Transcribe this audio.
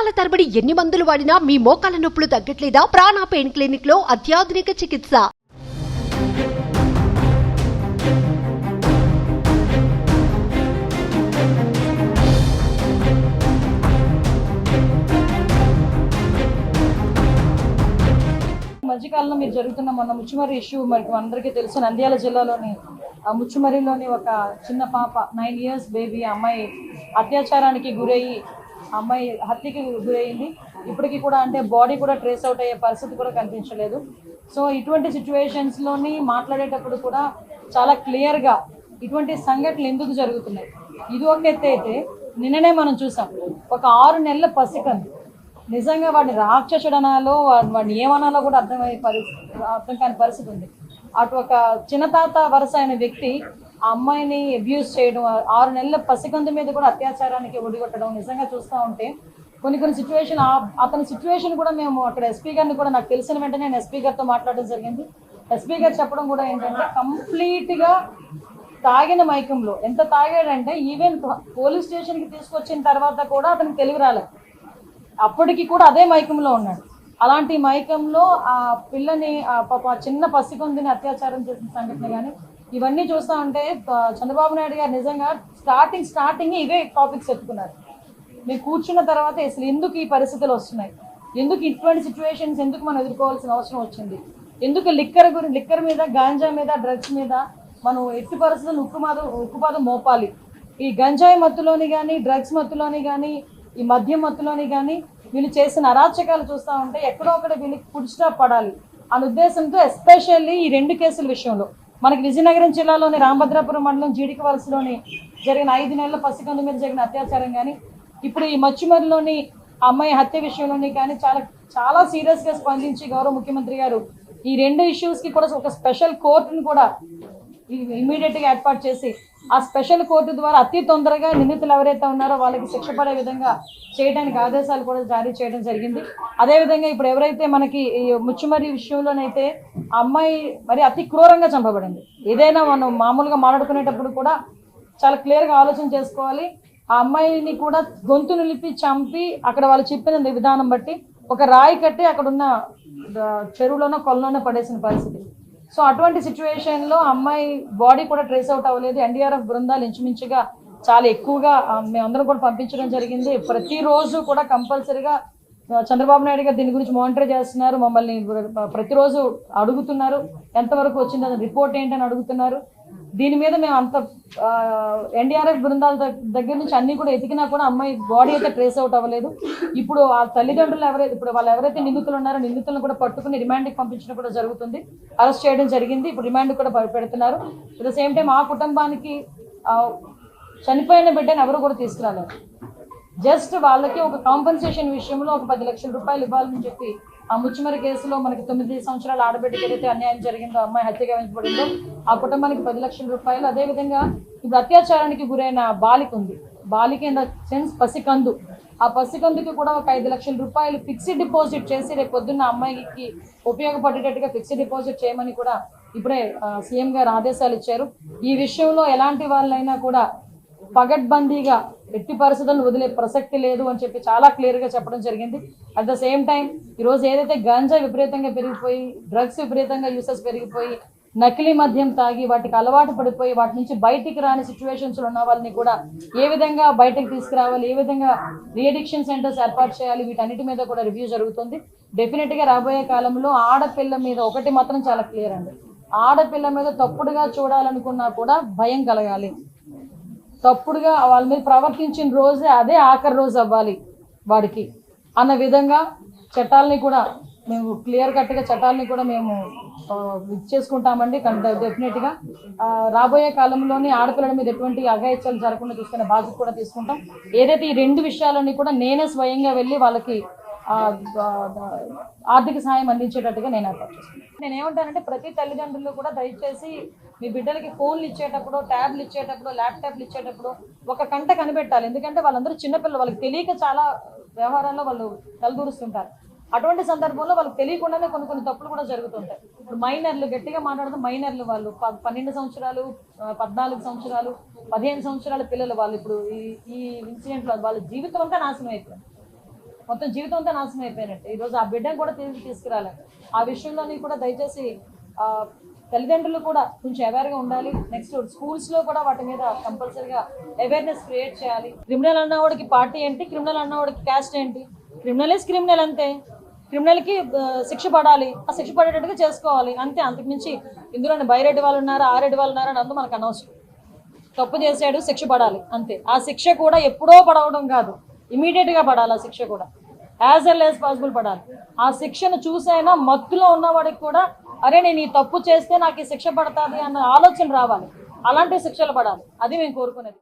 సంవత్సరాల తరబడి ఎన్ని మందులు వాడినా మీ మోకాల నొప్పులు తగ్గట్లేదా? ప్రాణ పెయిన్ క్లినిక్లో అత్యాధునిక చికిత్స. మధ్యకాలంలో మీరు జరుగుతున్న మొన్న ముచ్చుమరి ఇష్యూ మరి అందరికీ తెలుసు. నంద్యాల జిల్లాలోని ఆ ముచ్చుమరిలోని ఒక చిన్న పాప నైన్ ఇయర్స్ బేబీ అమ్మాయి అత్యాచారానికి గురయ్యి అమ్మాయి హత్యకి గురైంది ఇప్పటికీ కూడా అంటే బాడీ కూడా ట్రేస్ అవుట్ అయ్యే పరిస్థితి కూడా కనిపించలేదు. సో ఇటువంటి సిచ్యువేషన్స్లోని మాట్లాడేటప్పుడు కూడా చాలా క్లియర్గా ఇటువంటి సంఘటనలు ఎందుకు జరుగుతున్నాయి? ఇది ఒక ఎత్తు అయితే నిన్ననే మనం చూసాం. ఒక ఆరు నెలల పసికంది నిజంగా వాడిని రాక్షసుడనాలో వాడిని వాడిని ఏమనాలో కూడా అర్థమయ్యే పరిస్థితి అర్థం కాని పరిస్థితి ఉంది. అటు ఒక చిన్నతాత వరుస అయిన వ్యక్తి ఆ అమ్మాయిని అబ్యూస్ చేయడం ఆరు నెలల పసికందు మీద కూడా అత్యాచారానికి ఒడిగొట్టడం నిజంగా చూస్తూ ఉంటే కొన్ని కొన్ని సిచ్యువేషన్ అతని సిచ్యువేషన్ కూడా మేము అక్కడ ఎస్పీ గారిని కూడా నాకు తెలిసిన వెంటనే నేను ఎస్పీ గారితో మాట్లాడడం జరిగింది. ఎస్పీ గారు చెప్పడం కూడా ఏంటంటే కంప్లీట్గా తాగిన మైకంలో ఎంత తాగాడంటే ఈవెన్ పోలీస్ స్టేషన్కి తీసుకొచ్చిన తర్వాత కూడా అతనికి తెలివి రాలేదు అప్పటికి కూడా అదే మైకంలో ఉన్నాడు. అలాంటి మైకంలో ఆ పిల్లని ఆ పాప చిన్న పసికొందిని అత్యాచారం చేసిన సంఘటన కానీ ఇవన్నీ చూస్తా ఉంటే చంద్రబాబు నాయుడు గారు నిజంగా స్టార్టింగ్ స్టార్టింగ్ ఇవే టాపిక్స్ ఎత్తుకున్నారు మీరు కూర్చున్న తర్వాత అసలు ఎందుకు ఈ పరిస్థితులు వస్తున్నాయి? ఎందుకు ఇటువంటి సిచ్యువేషన్స్ ఎందుకు మనం ఎదుర్కోవాల్సిన అవసరం వచ్చింది? ఎందుకు లిక్కర్ గురించి లిక్కర్ మీద గాంజా మీద డ్రగ్స్ మీద మనం ఎట్టి పరిస్థితులు ఉక్కుమాదం ఉక్కుపాదం మోపాలి? ఈ గంజాయి మత్తులోని కానీ డ్రగ్స్ మత్తులోని కానీ ఈ మద్యం మత్తులోని కానీ వీళ్ళు చేసిన అరాచకాలు చూస్తూ ఉంటే ఎక్కడో ఒకటి వీళ్ళకి ఫుడ్ స్టాప్ పడాలి. అనే ఉద్దేశంతో ఎస్పెషల్లీ ఈ రెండు కేసుల విషయంలో. మనకి విజయనగరం జిల్లాలోని రామభద్రాపురం మండలం జీడికి వలసలోని జరిగిన ఐదు నెలల పసికందు మీద జరిగిన అత్యాచారం కానీ ఇప్పుడు ఈ మచ్చుమరిలోని అమ్మాయి హత్య విషయంలోని కానీ చాలా చాలా సీరియస్గా స్పందించి గౌరవ ముఖ్యమంత్రి గారు ఈ రెండు ఇష్యూస్కి కూడా ఒక స్పెషల్ కోర్టును కూడా ఇమీడియట్గా ఏర్పాటు చేసి ఆ స్పెషల్ కోర్టు ద్వారా అతి తొందరగా నిందితులు ఎవరైతే ఉన్నారో వాళ్ళకి శిక్ష పడే విధంగా చేయడానికి ఆదేశాలు కూడా జారీ చేయడం జరిగింది. అదేవిధంగా ఇప్పుడు ఎవరైతే మనకి ముచ్చుమరి విషయంలోనైతే ఆ అమ్మాయి మరి అతి క్రూరంగా చంపబడింది. ఏదైనా మనం మామూలుగా మాట్లాడుకునేటప్పుడు కూడా చాలా క్లియర్గా ఆలోచన చేసుకోవాలి. ఆ అమ్మాయిని కూడా గొంతు నిలిపి చంపి అక్కడ వాళ్ళు చెప్పిన విధానం బట్టి ఒక రాయి కట్టి అక్కడ ఉన్న చెరువులోనో కొలలోనో పడేసిన పరిస్థితి. సో అటువంటి సిచ్యువేషన్లో అమ్మాయి బాడీ కూడా ట్రేస్ అవుట్ అవ్వలేదు. ఎన్డీఆర్ఎఫ్ బృందాలు ఇంచుమించుగా చాలా ఎక్కువగా మేమందరం కూడా పంపించడం జరిగింది. ప్రతిరోజు కూడా కంపల్సరీగా చంద్రబాబు నాయుడు గారు దీని గురించి మానిటర్ చేస్తున్నారు. మమ్మల్ని ప్రతిరోజు అడుగుతున్నారు. ఎంతవరకు వచ్చింది రిపోర్ట్ ఏంటని అడుగుతున్నారు. దీని మీద మేము అంత ఎన్డీఆర్ఎఫ్ బృందాల దగ్గర నుంచి అన్ని కూడా ఎతికినా కూడా అమ్మాయి బాడీ అయితే ట్రేస్ అవుట్ అవ్వలేదు. ఇప్పుడు ఆ తల్లిదండ్రులు ఎవరైతే ఇప్పుడు వాళ్ళు ఎవరైతే నిందితులు ఉన్నారో నిందితులను కూడా పట్టుకుని రిమాండ్కి పంపించడం కూడా జరుగుతుంది. అరెస్ట్ చేయడం జరిగింది. ఇప్పుడు రిమాండ్ కూడా పెడుతున్నారు. అట్ ద సేమ్ టైం ఆ కుటుంబానికి చనిపోయిన బిడ్డని ఎవరు కూడా తీసుకురాలేదు. జస్ట్ వాళ్ళకి ఒక కాంపెన్సేషన్ విషయంలో ఒక పది లక్షల రూపాయలు ఇవ్వాలని చెప్పి ఆ ముచ్చిమరి కేసులో మనకి తొమ్మిది సంవత్సరాల ఆడబిడ్డకి ఏదైతే అన్యాయం జరిగిందో అమ్మాయి హత్య గావించబడిందో ఆ కుటుంబానికి పది లక్షల రూపాయలు. అదేవిధంగా ఇప్పుడు అత్యాచారానికి గురైన బాలిక ఉంది. బాలిక ఇన్ ద సెన్స్ పసికందు. ఆ పసికందుకి కూడా ఒక ఐదు లక్షల రూపాయలు ఫిక్స్డ్ డిపాజిట్ చేసి రేపు పొద్దున్న అమ్మాయికి ఉపయోగపడేటట్టుగా ఫిక్స్డ్ డిపాజిట్ చేయమని కూడా ఇప్పుడే సీఎం గారు ఆదేశాలు ఇచ్చారు. ఈ విషయంలో ఎలాంటి వాళ్ళైనా కూడా పగడ్బందీగా ఎట్టి పరిస్థితులను వదిలే ప్రసక్తి లేదు అని చెప్పి చాలా క్లియర్గా చెప్పడం జరిగింది. అట్ ద సేమ్ టైం ఈరోజు ఏదైతే గంజా విపరీతంగా పెరిగిపోయి డ్రగ్స్ విపరీతంగా యూసెస్ పెరిగిపోయి నకిలీ మద్యం తాగి వాటికి అలవాటు పడిపోయి వాటి నుంచి బయటికి రాని సిచ్యువేషన్స్లో ఉన్న వాళ్ళని కూడా ఏ విధంగా బయటకు తీసుకురావాలి ఏ విధంగా రీఎడిక్షన్ సెంటర్స్ ఏర్పాటు చేయాలి వీటన్నిటి మీద కూడా రివ్యూ జరుగుతుంది. డెఫినెట్గా రాబోయే కాలంలో ఆడపిల్ల మీద ఒకటి మాత్రం చాలా క్లియర్ అండి. ఆడపిల్ల మీద తప్పుడుగా చూడాలనుకున్నా కూడా భయం కలగాలి. తప్పుడుగా వాళ్ళ మీద ప్రవర్తించిన రోజే అదే ఆఖరి రోజు అవ్వాలి వాడికి అన్న విధంగా చట్టాలని కూడా మేము క్లియర్ కట్గా చట్టాలని కూడా మేము ఆ, చేసుకుంటామండి. డెఫినెట్గా రాబోయే కాలంలోనే ఆడపిల్లల మీద ఎటువంటి అఘాయిత్యాలు జరగకుండా చూసుకునే బాధ్యత కూడా తీసుకుంటాం. ఏదైతే ఈ రెండు విషయాలన్నీ కూడా నేనే స్వయంగా వెళ్ళి వాళ్ళకి ఆర్థిక సహాయం అందించేటట్టుగా నేను ఏర్పాటు చేసుకుంటాను నేను ఏమంటానంటే ప్రతి తల్లిదండ్రులు కూడా దయచేసి మీ బిడ్డలకి ఫోన్లు ఇచ్చేటప్పుడు ట్యాబ్లు ఇచ్చేటప్పుడు ల్యాప్టాప్లు ఇచ్చేటప్పుడు ఒక కంట కనిపెట్టాలి. ఎందుకంటే వాళ్ళందరూ చిన్నపిల్లలు వాళ్ళకి తెలియక చాలా వ్యవహారాల్లో వాళ్ళు తలదూరుస్తుంటారు. అటువంటి సందర్భంలో వాళ్ళకి తెలియకుండానే కొన్ని కొన్ని తప్పులు కూడా జరుగుతుంటాయి. ఇప్పుడు మైనర్లు గట్టిగా మాట్లాడుతూ మైనర్లు వాళ్ళు పన్నెండు సంవత్సరాలు పద్నాలుగు సంవత్సరాలు పదిహేను సంవత్సరాల పిల్లలు వాళ్ళు ఇప్పుడు ఈ ఈ ఇన్సిడెంట్లో వాళ్ళ జీవితం అంతా నాశనం అయిపోయింది. మొత్తం జీవితం అంతా నాశనం అయిపోయినట్టు. ఈరోజు ఆ బిడ్డను కూడా తిరిగి తీసుకురాలేదు ఆ విషయంలోని కూడా దయచేసి తల్లిదండ్రులు కూడా కొంచెం అవేర్గా ఉండాలి. నెక్స్ట్ స్కూల్స్లో కూడా వాటి మీద కంపల్సరీగా అవేర్నెస్ క్రియేట్ చేయాలి. క్రిమినల్ అన్నవాడికి పార్టీ ఏంటి? క్రిమినల్ అన్నవాడికి క్యాస్ట్ ఏంటి? క్రిమినల్ ఇస్ క్రిమినల్ అంతే. క్రిమినల్కి శిక్ష పడాలి. ఆ శిక్ష పడేటట్టుగా చేసుకోవాలి. అంతే. అంతకుమించి ఇందులోనే బైరెడ్డి వాళ్ళు ఉన్నారు ఆరెడ్డి వాళ్ళు ఉన్నారు అని అందు మనకు అనవసరం. తప్పు చేశాడు శిక్ష పడాలి. అంతే. ఆ శిక్ష కూడా ఎప్పుడో పడవడం కాదు. ఇమీడియట్గా పడాలి ఆ శిక్ష కూడా. యాజ్ ఎల్ యాజ్ పాసిబుల్ పడాలి. ఆ శిక్షను చూసైనా మత్తులో ఉన్నవాడికి కూడా అరే నేను ఈ తప్పు చేస్తే నాకు ఈ శిక్ష పడుతుంది అన్న ఆలోచన రావాలి. అలాంటి శిక్షలు పడాలి. అది మేము కోరుకునేది.